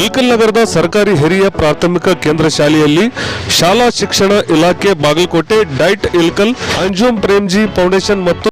ಇಲ್ಕಲ್ ನಗರದ ಸರ್ಕಾರಿ ಹಿರಿಯ ಪ್ರಾಥಮಿಕ ಕೇಂದ್ರ ಶಾಲೆಯಲ್ಲಿ ಶಾಲಾ ಶಿಕ್ಷಣ ಇಲಾಖೆ ಬಾಗಲಕೋಟೆ ಡೈಟ್ ಇಲ್ಕಲ್ ಅಂಜುಮ್ ಪ್ರೇಮ್ಜಿ ಫೌಂಡೇಶನ್ ಮತ್ತು